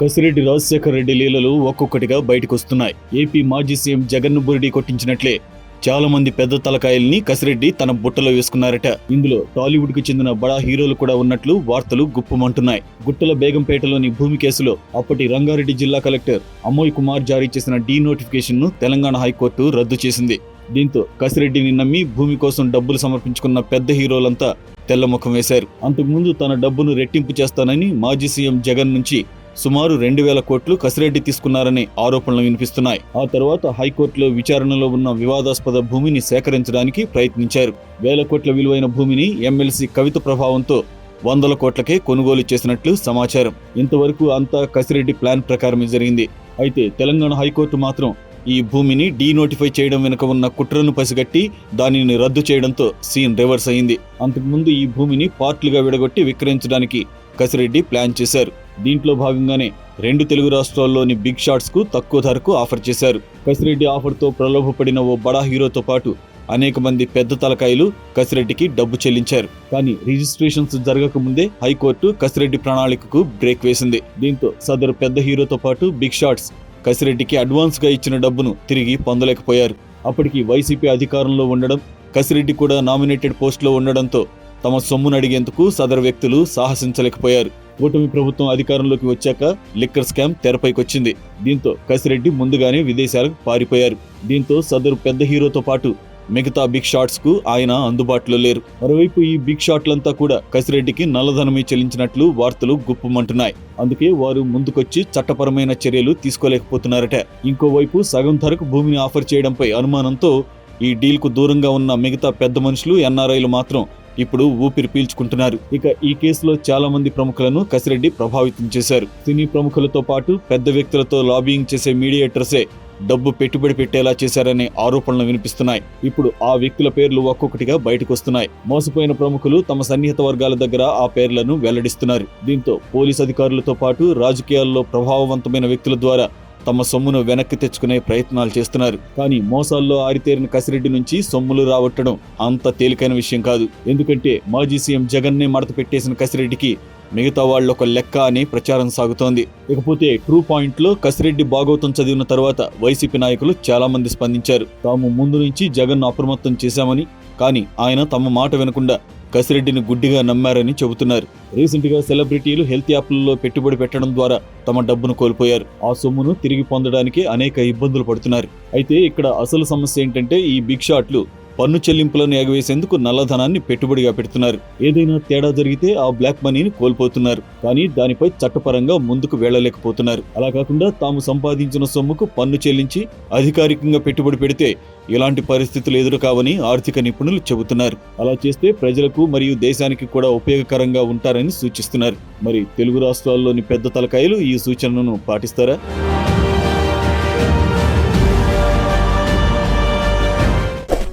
కసిరెడ్డి రాజశేఖర రెడ్డి లీలలు ఒక్కొక్కటిగా బయటకొస్తున్నాయి. ఏపీ మాజీ సీఎం జగన్ బురిడి కొట్టించినట్లే చాలా మంది పెద్ద తలకాయల్ని కసిరెడ్డి తన బుట్టలో వేసుకున్నారట. ఇందులో టాలీవుడ్కి చెందిన బడా హీరోలు కూడా ఉన్నట్లు వార్తలు గుప్పమంటున్నాయి. గుట్టల బేగంపేటలోని భూమి కేసులో అప్పటి రంగారెడ్డి జిల్లా కలెక్టర్ అమోయ్ కుమార్ జారీ చేసిన డీ నోటిఫికేషన్ను తెలంగాణ హైకోర్టు రద్దు చేసింది. దీంతో కసిరెడ్డిని నమ్మి భూమి కోసం డబ్బులు సమర్పించుకున్న పెద్ద హీరోలంతా తెల్లముఖం వేశారు. అంతకుముందు తన డబ్బును రెట్టింపు చేస్తానని మాజీ సీఎం జగన్ నుంచి సుమారు రెండు వేల కోట్లు కసిరెడ్డి తీసుకున్నారనే ఆరోపణలు వినిపిస్తున్నాయి. ఆ తర్వాత హైకోర్టులో విచారణలో ఉన్న వివాదాస్పద భూమిని సేకరించడానికి ప్రయత్నించారు. వేల కోట్ల విలువైన భూమిని ఎమ్మెల్సీ కవిత ప్రభావంతో వందల కోట్లకే కొనుగోలు చేసినట్లు సమాచారం. ఇంతవరకు అంతా కసిరెడ్డి ప్లాన్ ప్రకారమే జరిగింది. అయితే తెలంగాణ హైకోర్టు మాత్రం ఈ భూమిని డీనోటిఫై చేయడం వెనుక ఉన్న కుట్రను పసిగట్టి దానిని రద్దు చేయడంతో సీన్ రివర్స్ అయింది. అంతకుముందు ఈ భూమిని పార్ట్లుగా విడగొట్టి విక్రయించడానికి కసిరెడ్డి ప్లాన్ చేశారు. దీంట్లో భాగంగానే రెండు తెలుగు రాష్ట్రాల్లోని బిగ్ షాట్స్కు తక్కువ ధరకు ఆఫర్ చేశారు. కసిరెడ్డి ఆఫర్తో ప్రలోభపడిన ఓ బడా హీరోతో పాటు అనేక మంది పెద్ద తలకాయలు కసిరెడ్డికి డబ్బు చెల్లించారు. కానీ రిజిస్ట్రేషన్స్ జరగక ముందే హైకోర్టు కసిరెడ్డి ప్రణాళికకు బ్రేక్ వేసింది. దీంతో సదరు పెద్ద హీరోతో పాటు బిగ్ షాట్స్ కసిరెడ్డికి అడ్వాన్స్గా ఇచ్చిన డబ్బును తిరిగి పొందలేకపోయారు. అప్పటికి వైసీపీ అధికారంలో ఉండడం కసిరెడ్డి కూడా నామినేటెడ్ పోస్టులో ఉండడంతో తమ సొమ్మును అడిగేందుకు సదరు వ్యక్తులు సాహసించలేకపోయారు. కూటమి ప్రభుత్వం అధికారంలోకి వచ్చాక లిక్కర్ స్కామ్ తెరపైకి వచ్చింది దీంతో కసిరెడ్డి ముందుగానే విదేశాలకు పారిపోయారు. దీంతో సదరు పెద్ద హీరోతో పాటు మిగతా బిగ్ షాట్స్కు ఆయన అందుబాటులో లేరు. మరోవైపు ఈ బిగ్ షాట్లంతా కూడా కసిరెడ్డికి నల్లధనమే చెల్లించినట్లు వార్తలు గుప్పమంటున్నాయి. అందుకే వారు ముందుకొచ్చి చట్టపరమైన చర్యలు తీసుకోలేకపోతున్నారట. ఇంకోవైపు సగం ధరకు భూమిని ఆఫర్ చేయడంపై అనుమానంతో ఈ డీల్కు దూరంగా ఉన్న మిగతా పెద్ద మనుషులు ఎన్ఆర్ఐలు మాత్రం ఇప్పుడు ఊపిరి పీల్చుకుంటున్నారు. ఇక ఈ కేసులో చాలా మంది ప్రముఖులను కసిరెడ్డి ప్రభావితం చేశారు. సినీ ప్రముఖులతో పాటు పెద్ద వ్యక్తులతో లాబియింగ్ చేసే మీడియేటర్సే డబ్బు పెట్టుబడి పెట్టేలా చేశారనే ఆరోపణలు వినిపిస్తున్నాయి. ఇప్పుడు ఆ వ్యక్తుల పేర్లు ఒక్కొక్కటిగా బయటకు వస్తున్నాయి మోసపోయిన ప్రముఖులు తమ సన్నిహిత వర్గాల దగ్గర ఆ పేర్లను వెల్లడిస్తున్నారు. దీంతో పోలీస్ అధికారులతో పాటు రాజకీయాల్లో ప్రభావవంతమైన వ్యక్తుల ద్వారా తమ సొమ్మును వెనక్కి తెచ్చుకునే ప్రయత్నాలు చేస్తున్నారు. కానీ మోసాల్లో ఆరితేరిన కసిరెడ్డి నుంచి సొమ్ములు రావట్టడం అంత తేలికైన విషయం కాదు. ఎందుకంటే మాజీ సీఎం జగన్నే మడత పెట్టేసిన కసిరెడ్డికి మిగతా వాళ్ళొక లెక్క అని ప్రచారం సాగుతోంది. ఇకపోతే ట్రూ పాయింట్లో కసిరెడ్డి భాగవతం చదివిన తర్వాత వైసీపీ నాయకులు చాలా మంది స్పందించారు. తాము ముందు నుంచి జగన్ అప్రమత్తం చేశామని కానీ ఆయన తమ మాట వినకుండా కసిరెడ్డిని గుడ్డిగా నమ్మారని చెబుతున్నారు. రీసెంట్గా సెలబ్రిటీలు హెల్త్ యాప్లలో పెట్టుబడి పెట్టడం ద్వారా తమ డబ్బును కోల్పోయారు. ఆ సొమ్మును తిరిగి పొందడానికి అనేక ఇబ్బందులు పడుతున్నారు. అయితే ఇక్కడ అసలు సమస్య ఏంటంటే ఈ బిగ్ షాట్లు పన్ను చెల్లింపులను ఎగవేసేందుకు నల్లధనాన్ని పెట్టుబడిగా పెడుతున్నారు. ఏదైనా తేడా జరిగితే ఆ బ్లాక్ మనీని కోల్పోతున్నారు. కానీ దానిపై చట్టపరంగా ముందుకు వెళ్ళలేకపోతున్నారు అలా కాకుండా తాము సంపాదించిన సొమ్ముకు పన్ను చెల్లించి అధికారికంగా పెట్టుబడి పెడితే ఇలాంటి పరిస్థితులు ఎదురుకావని ఆర్థిక నిపుణులు చెబుతున్నారు. అలా చేస్తే ప్రజలకు మరియు దేశానికి కూడా ఉపయోగకరంగా ఉంటారని సూచిస్తున్నారు. మరి తెలుగు రాష్ట్రాల్లోని పెద్ద తలకాయలు ఈ సూచనను పాటిస్తారా?